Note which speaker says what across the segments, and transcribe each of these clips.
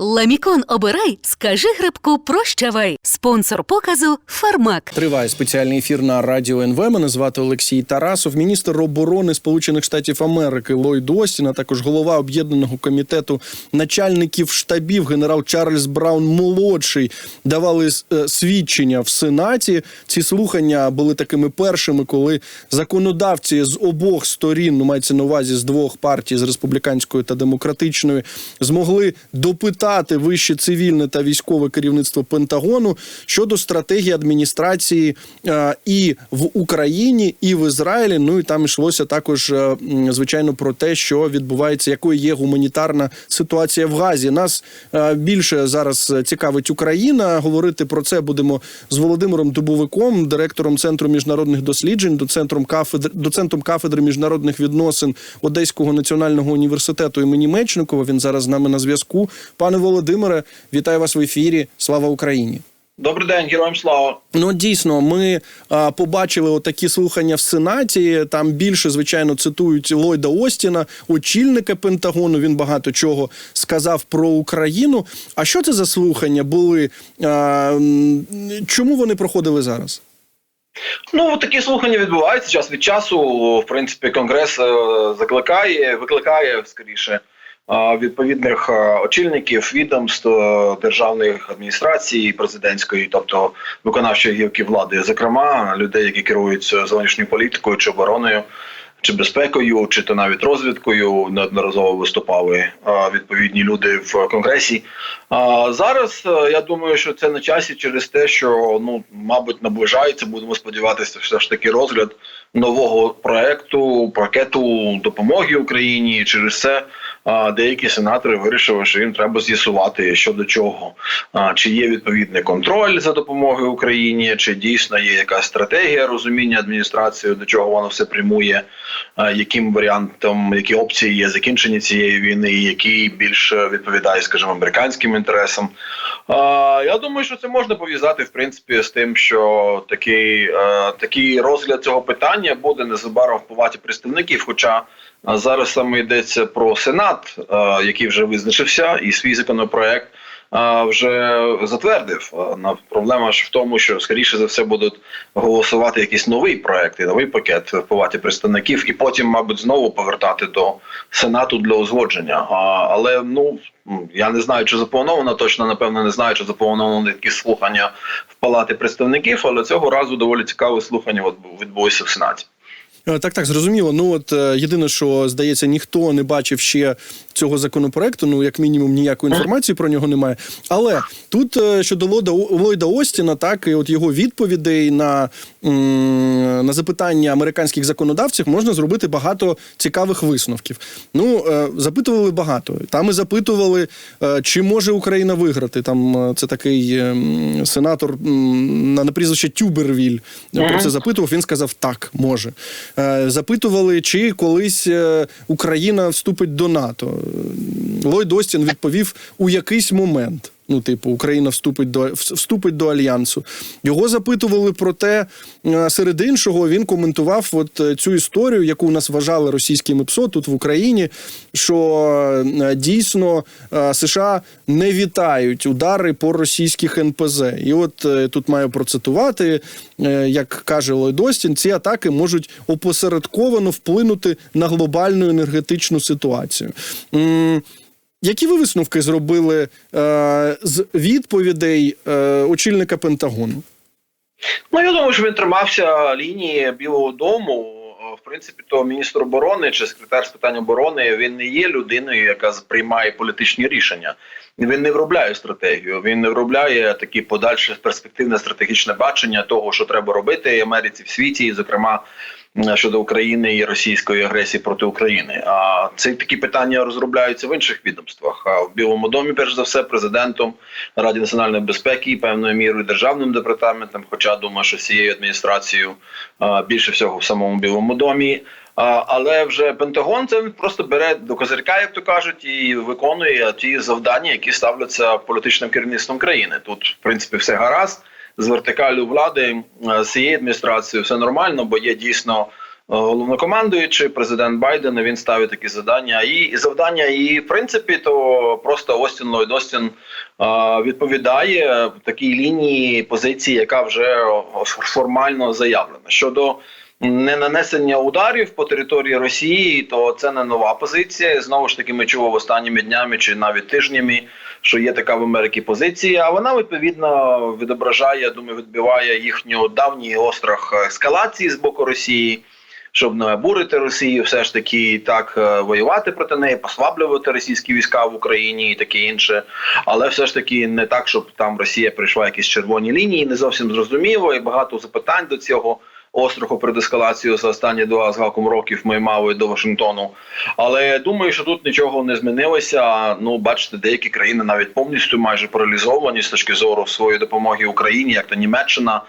Speaker 1: Ламікон обирай, скажи грибку прощавай. Спонсор показу Фармак.
Speaker 2: Триває спеціальний ефір на радіо НВ. Мене звати Олексій Тарасов, міністр оборони Сполучених Штатів Америки Ллойд Остін, а також голова об'єднаного комітету начальників штабів генерал Чарльз Браун молодший давали е, свідчення в Сенаті. Ці слухання були такими першими, коли законодавці з обох сторін, ну мається на увазі з двох партій, з республіканської та демократичної, змогли допитати вище цивільне та військове керівництво Пентагону щодо стратегії адміністрації е, і в Україні, і в Ізраїлі. Ну і там йшлося також, е, звичайно, про те, що відбувається, якою є гуманітарна ситуація в Газі. Нас е, більше зараз цікавить Україна. Говорити про це будемо з Володимиром Дубовиком, директором центру міжнародних досліджень, доцентром кафедри, доцентом кафедри міжнародних відносин Одеського національного університету імені Мечникова. Він зараз з нами на зв'язку. Пане Володимире, вітаю вас в ефірі. Слава Україні!
Speaker 3: Добрий день, героям слава.
Speaker 2: Ну дійсно, ми а, побачили отакі слухання в Сенаті. Там більше, звичайно, цитують Ллойда Остіна, очільника Пентагону. Він багато чого сказав про Україну. А що це за слухання були? А, чому вони проходили зараз?
Speaker 3: Ну такі слухання відбуваються час від часу. В принципі, конгрес е, закликає, викликає скоріше відповідних е, очільників відомств е, державних адміністрацій, президентської, тобто виконавчої гілки влади, зокрема людей, які керують зовнішньою політикою чи обороною. Чи безпекою, чи то навіть розвідкою неодноразово виступали е, відповідні люди в конгресі. А зараз е, я думаю, що це на часі через те, що ну мабуть наближається. Будемо сподіватися, все ж таки розгляд нового проекту, пакету допомоги Україні. Через це деякі сенатори вирішили, що їм треба з'ясувати щодо чого, чи є відповідний контроль за допомогою Україні, чи дійсно є якась стратегія розуміння адміністрації, до чого воно все прямує, яким варіантом, які опції є закінчення цієї війни, який більше відповідає, скажімо, американським інтересам. Я думаю, що це можна пов'язати в принципі з тим, що такий, такий розгляд цього питання буде незабаром в палаті представників. Хоча зараз саме йдеться про сенат, е, який вже визначився, і свій законопроект е, вже затвердив. Е, проблема ж в тому, що скоріше за все будуть голосувати якийсь новий проект і новий пакет в палаті представників, і потім, мабуть, знову повертати до сенату для узгодження. Але ну я не знаю, чи заплановано точно, напевно, не знаю, чи заплановано такі слухання в палаті представників, але цього разу доволі цікаве слухання відбулося в сенаті.
Speaker 2: Е, Так, так, зрозуміло. Ну от е, єдине, що здається, ніхто не бачив ще цього законопроекту. Ну, як мінімум, ніякої інформації про нього немає. Але тут е, щодо Ллойда, Ллойда Остіна, так і от його відповідей на, на запитання американських законодавців можна зробити багато цікавих висновків. Ну, е, запитували багато. Там і запитували, е, чи може Україна виграти. Там це такий сенатор на, на прізвище Тюбервіль про це запитував. Він сказав так, може. Запитували, чи колись Україна вступить до НАТО. Ллойд Остін відповів у якийсь момент. Ну, типу, Україна вступить до вступить до альянсу. Його запитували про те, е, серед іншого він коментував от е, цю історію, яку у нас вважали російськими ПСО тут в Україні. Що е, дійсно США не вітають удари по російських НПЗ. І от тут маю процитувати, як каже Ллойд Остін, ці атаки можуть опосередковано вплинути на глобальну енергетичну ситуацію. Які ви висновки зробили е, з відповідей е, очільника Пентагону?
Speaker 3: Ну я думаю, що він тримався лінії Білого Дому. В принципі, то міністр оборони чи секретар з питань оборони він не є людиною, яка приймає політичні рішення. Він не виробляє стратегію. Він не виробляє такі подальше перспективне стратегічне бачення того, що треба робити Америці в світі, і зокрема щодо України і російської агресії проти України. А ці такі питання розробляються в інших відомствах. А в Білому домі, перш за все, президентом Раді національної безпеки і певною мірою державним департаментом. Хоча думаю, що з цією адміністрацією більше всього в самому Білому домі. Але вже Пентагон це просто бере до козирка, як то кажуть, і виконує ті завдання, які ставляться політичним керівництвом країни. Тут в принципі все гаразд з вертикалю влади е, з цієї адміністрації все нормально, бо є дійсно головнокомандуючий, президент Байден, він ставить такі завдання. І завдання, і в принципі, то просто Остін Ллойд Остін е, відповідає такій лінії позиції, яка вже формально заявлена щодо. Не нанесення ударів по території Росії, то це не нова позиція. Знову ж таки, ми чули останніми днями чи навіть тижнями, що є така в Америці позиція. А вона відповідно відображає, я думаю, відбиває їхню давній острах ескалації з боку Росії, щоб не обурити Росію, все ж таки так е, воювати проти неї, послаблювати російські війська в Україні і таке інше. Але все ж таки не так, щоб там Росія прийшла якісь червоні лінії, не зовсім зрозуміло, і багато запитань до цього. Остраху перед ескалацією за останні два з гаком років ми мали до Вашингтону. Але я думаю, що тут нічого не змінилося. Ну, бачите, деякі країни навіть повністю майже паралізовані з точки зору своєї допомоги Україні, як то Німеччина,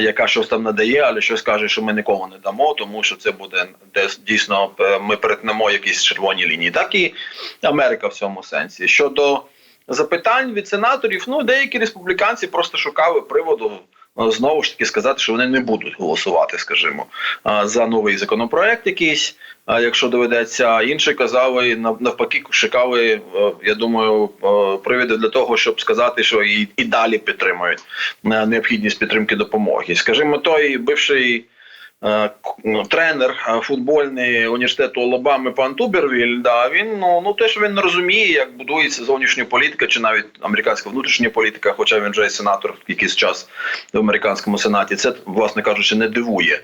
Speaker 3: яка щось там надає, але щось каже, що ми нікого не дамо, тому що це буде десь дійсно е, ми перетнемо якісь червоні лінії. Так і Америка в цьому сенсі. Щодо запитань від сенаторів, ну деякі республіканці просто шукали приводу знову ж таки сказати, що вони не будуть голосувати, скажімо, за новий законопроект якийсь. Якщо доведеться, інші казали нав- навпаки, шукали, е, я думаю, е, привіди для того, щоб сказати, що і, і далі підтримують е, необхідність підтримки допомоги. Скажімо, той бивший. Е, ну, Тренер е, футбольний університету Алабами пан Тубервіль, да, він ну, ну те, він не розуміє, як будується зовнішня політика, чи навіть американська внутрішня політика, хоча він вже є сенатор якийсь час в американському сенаті. Це, власне кажучи, не дивує.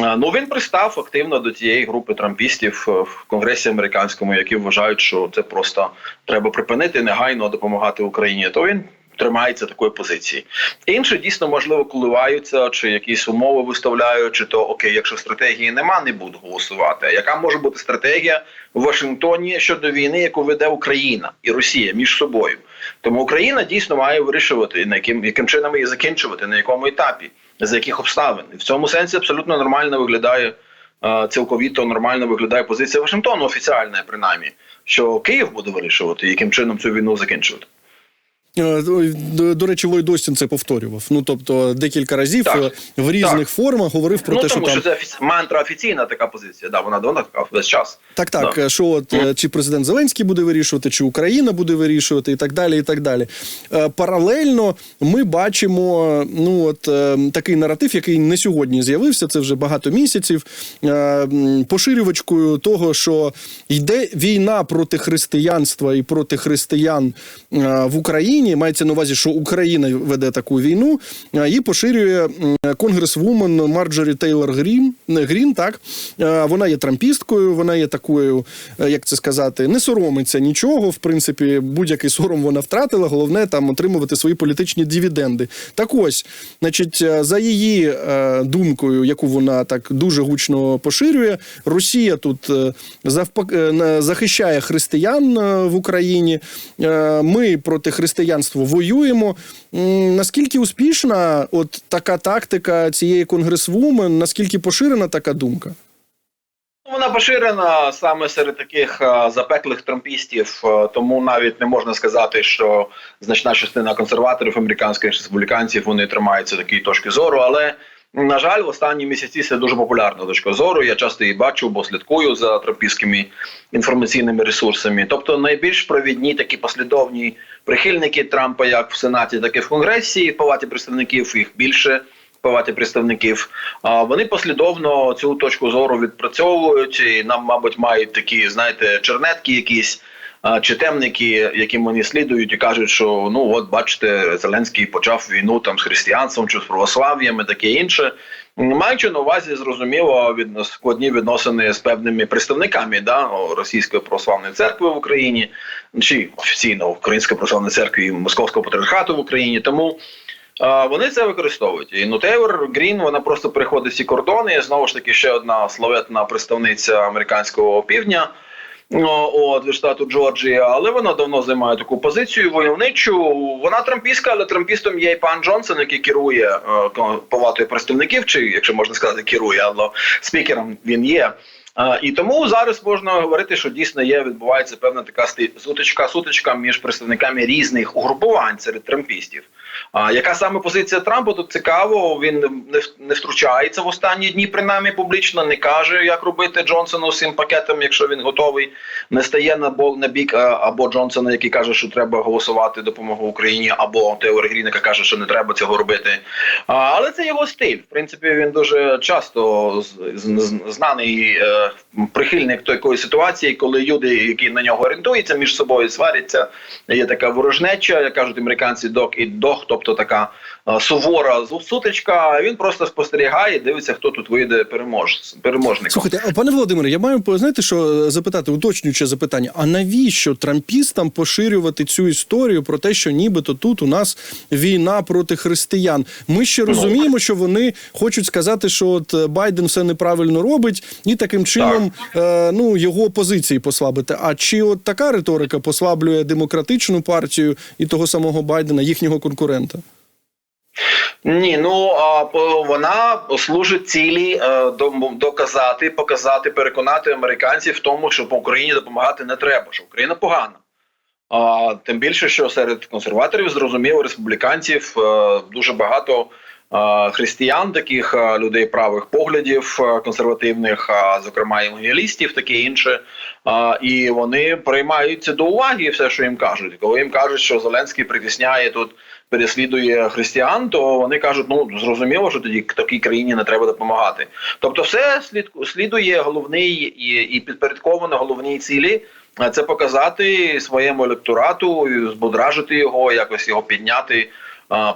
Speaker 3: Е, Ну він пристав активно до тієї групи трампістів в конгресі американському, які вважають, що це просто треба припинити негайно допомагати Україні. То він. Тримається такої позиції. Інші дійсно можливо коливаються, чи якісь умови виставляють, чи то окей, якщо стратегії нема, не буду голосувати. Яка може бути стратегія в Вашингтоні щодо війни, яку веде Україна і Росія між собою? Тому Україна дійсно має вирішувати, на яким яким чином її закінчувати, на якому етапі, за яких обставин. І в цьому сенсі абсолютно нормально виглядає е, цілковіто нормально виглядає позиція Вашингтону, офіціальна принаймні, що Київ буде вирішувати, яким чином цю війну закінчувати.
Speaker 2: Е, До, речі, Ллойд Остін це повторював. Ну тобто декілька разів
Speaker 3: Так.
Speaker 2: е, в різних
Speaker 3: Так.
Speaker 2: формах говорив про
Speaker 3: ну
Speaker 2: те, що там
Speaker 3: що це офіці... мантра офіційна така позиція. Да, вона вона така весь час.
Speaker 2: Так, так,
Speaker 3: Да.
Speaker 2: що от е, чи президент Зеленський буде вирішувати, чи Україна буде вирішувати, і так далі. і так далі. Е, Паралельно ми бачимо ну от е, такий наратив, який не сьогодні з'явився. Це вже багато місяців. е, Поширювачкою того, що йде війна проти християнства і проти християн е, в Україні. Мається на увазі, що Україна веде таку війну. Її поширює конгресвумен Марджорі Тейлор Грін. Грін, так вона є трампісткою, вона є такою, е, як це сказати, не соромиться нічого. В принципі, будь-який сором вона втратила. Головне там отримувати свої політичні дивіденди. Так ось, значить, е, за її е, думкою, яку вона так дуже гучно поширює, Росія тут захищає християн в Україні. Ми проти християнства воюємо. Наскільки успішна от така тактика цієї конгресвумен, наскільки поширена така думка?
Speaker 3: Вона поширена саме серед таких е, запеклих трампістів, е, тому навіть не можна сказати, що значна частина консерваторів американських республіканців вони тримаються такої точки зору. Але на жаль, в останні місяці це дуже популярна точка зору. Я часто її бачу, бо слідкую за трампістськими інформаційними ресурсами. Тобто, найбільш провідні такі послідовні прихильники Трампа, як в Сенаті, так і в Конгресі, в Палаті представників їх більше в палаті представників. А вони послідовно цю точку зору відпрацьовують і нам, мабуть, мають такі, знаєте, чернетки якісь. Чи темники, яким вони слідують, і кажуть, що ну от бачите, Зеленський почав війну там з християнством чи з православ'ям і таке інше, маючи на увазі зрозуміло від складні відносини з певними представниками да, Російської православної церкви в Україні, чи офіційно Української православної церкви і Московського патріархату в Україні. Тому Вони це використовують. І ну Грін вона просто переходить всі кордони. Знову ж таки, ще одна славетна представниця американського півдня. От штату Джорджія, але вона давно займає таку позицію войовничу. Вона трампістка, але трампістом є і пан Джонсон, який керує е, палатою представників, чи якщо можна сказати, керує, але спікером він є. А, і тому зараз можна говорити, що дійсно є відбувається певна така сутичка, сутичка між представниками різних угрупувань серед трампістів. А яка саме позиція Трампа? Тут цікаво. Він не, втручається в останні дні, принаймні публічно, не каже, як робити Джонсону з цим пакетом, якщо він готовий, не стає на бок на бік або Джонсона, який каже, що треба голосувати допомогу Україні, або Тео Грін, яка каже, що не треба цього робити. А, але це його стиль. В принципі, він дуже часто з- знаний е, прихильник такої ситуації, коли люди, які на нього орієнтуються, між собою сваряться. Є така ворожнеча, як кажуть американці, док і дох, тобто така е, сувора сутичка. Він просто спостерігає, дивиться, хто тут вийде перемож... переможником.
Speaker 2: Слухайте, а пане Володимире, я маю знаєте, що е, запитати, уточнююче запитання. А навіщо трампістам поширювати цю історію про те, що нібито тут у нас війна проти християн? Ми ще розуміємо, що вони хочуть сказати, що от е, Байден все неправильно робить, і таким чином е, ну його позиції послабити. А чи от така риторика послаблює демократичну партію і того самого Байдена, їхнього конкурента?
Speaker 3: Ні, ну а вона служить цілі е, доказати, показати, переконати американців в тому, що по Україні допомагати не треба, що Україна погана. А тим більше, що серед консерваторів, зрозуміло, республіканців е, дуже багато християн, таких людей правих поглядів, консервативних, зокрема евангелістів, таке інше. І вони приймаються до уваги все, що їм кажуть. Коли їм кажуть, що Зеленський притісняє тут, переслідує християн, то вони кажуть, ну зрозуміло, що тоді такій країні не треба допомагати. Тобто, все слід, слідує головний і, і підпорядковано головній цілі. Це показати своєму електорату, збудражити його, якось його підняти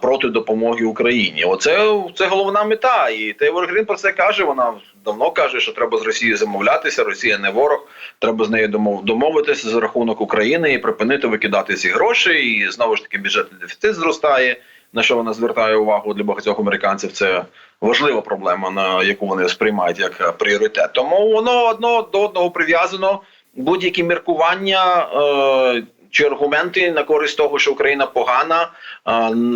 Speaker 3: проти допомоги Україні. Оце це головна мета. І Тейлор Грін про це каже. Вона давно каже, що треба з Росією замовлятися. Росія не ворог. Треба з нею домов- домовитися за рахунок України і припинити викидати ці гроші. І знову ж таки бюджетний дефіцит зростає. На що вона звертає увагу для багатьох американців? Це важлива проблема, на яку вони сприймають як пріоритет. Тому воно одно до одного прив'язано. Будь-які міркування. Е- чи аргументи на користь того, що Україна погана,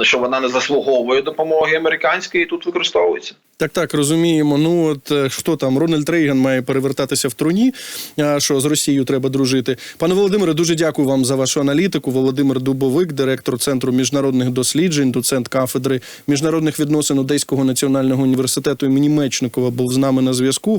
Speaker 3: що вона не заслуговує допомоги американської, тут використовуються.
Speaker 2: Так, так, розуміємо. Ну от е, що там, Рональд Рейган має перевертатися в труні, що з Росією треба дружити. Пане Володимире, дуже дякую вам за вашу аналітику. Володимир Дубовик, директор Центру міжнародних досліджень, доцент кафедри міжнародних відносин Одеського національного університету імені Мечникова, був з нами на зв'язку.